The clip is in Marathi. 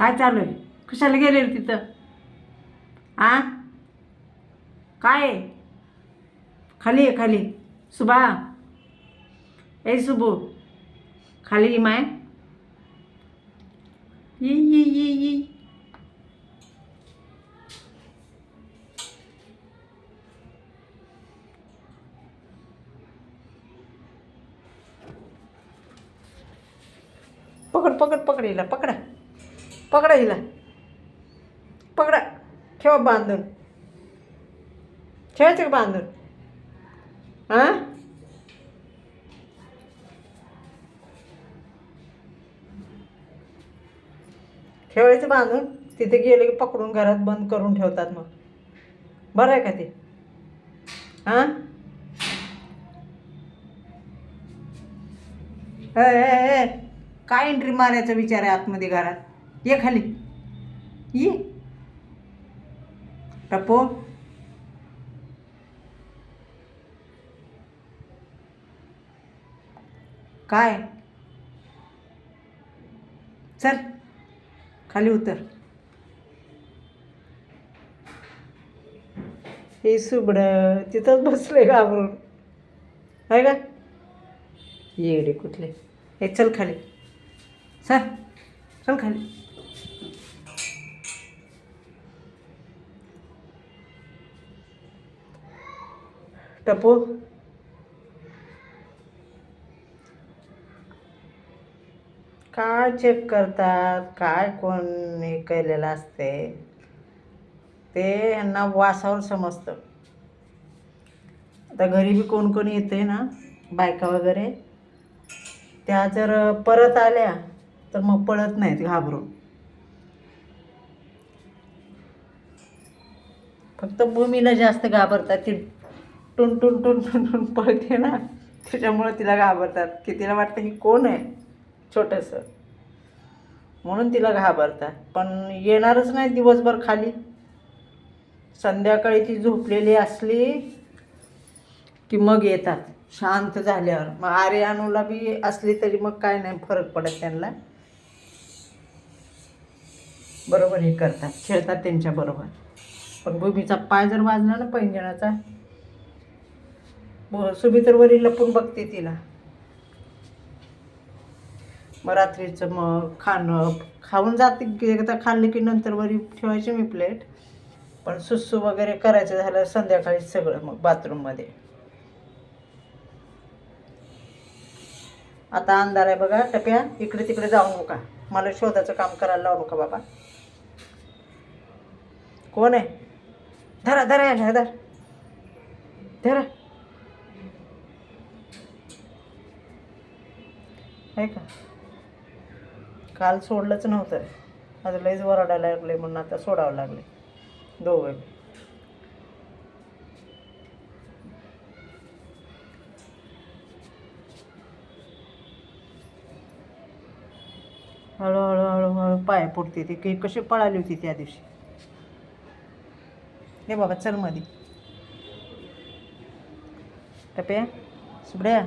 काय चालू आहे? कशाला गेले रे तिथं? आ? काय खाली आहे खाली. सुबा. ए सुबू. खाली माय. ये ये ये ये. पकड पकड पकड पकडा. पकडा हिला. पकडा ठेवा बांधून. ठेवायचं का बांधून? हां? ठेवायचं बांधून. तिथे गेले की पकडून घरात बंद करून ठेवतात मग. बरं आहे का ते? हां? काय एंट्री मारायचा विचार आहे आतमध्ये घरात? ये खाली। ये। टप्पो काय? चल खाली उतर. हे सुबड तिथंच बसले घाबरून. आहे का? येडे कुठले. हे चल खाली. चल चल खाली. टपो. काय चेक करतात? काय कोण हे केलेलं असते? ते ह्यांना वासावर समजतं. आता घरी बी कोण कोण येते ना बायका वगैरे त्या जर परत आल्या तर मग पळत नाहीत घाबरून. फक्त भूमीला जास्त घाबरतात ती टुन टुन टुन टुन टुन पळते ना. त्याच्यामुळे तिला घाबरतात. की तिला वाटतं की कोण आहे? छोटंसं. म्हणून तिला घाबरतात. पण येणारच नाही दिवसभर खाली. संध्याकाळी ती झोपलेली असली की मग येतात. शांत झाल्यावर. मग आरे अनुला बी असली तरी मग काय नाही फरक पडत त्यांना. बरोबर हे करतात. खेळतात त्यांच्याबरोबर पण भूमीचा पाय जर वाजला ना पैंजणाचा ब- सुभी तर वरी लपून बघते तिला. मग रात्रीचं मग खाणं खाऊन जाते की एकदा खाल्लं की नंतर वरी ठेवायची मी प्लेट पण सुस्सू वगैरे करायचं झालं संध्याकाळी सगळं मग बाथरूममध्ये आता अंधार आहे बघा टप्या. इकडे तिकडे जाऊ नका. मला शोधाचं काम करायला लावू नका बाबा. कोण आहे? धरा धरा याला धरा धरा. आहे का? काल सोडलंच नव्हतं. आता लईच वरडायला लागले म्हणून आता सोडावं लागले. दोघं. हळूहळू हळूहळू पाय पुरते ती. की कशी पळाली होती त्या दिवशी? हे बाबा चल मधी. टप्या सुबड्या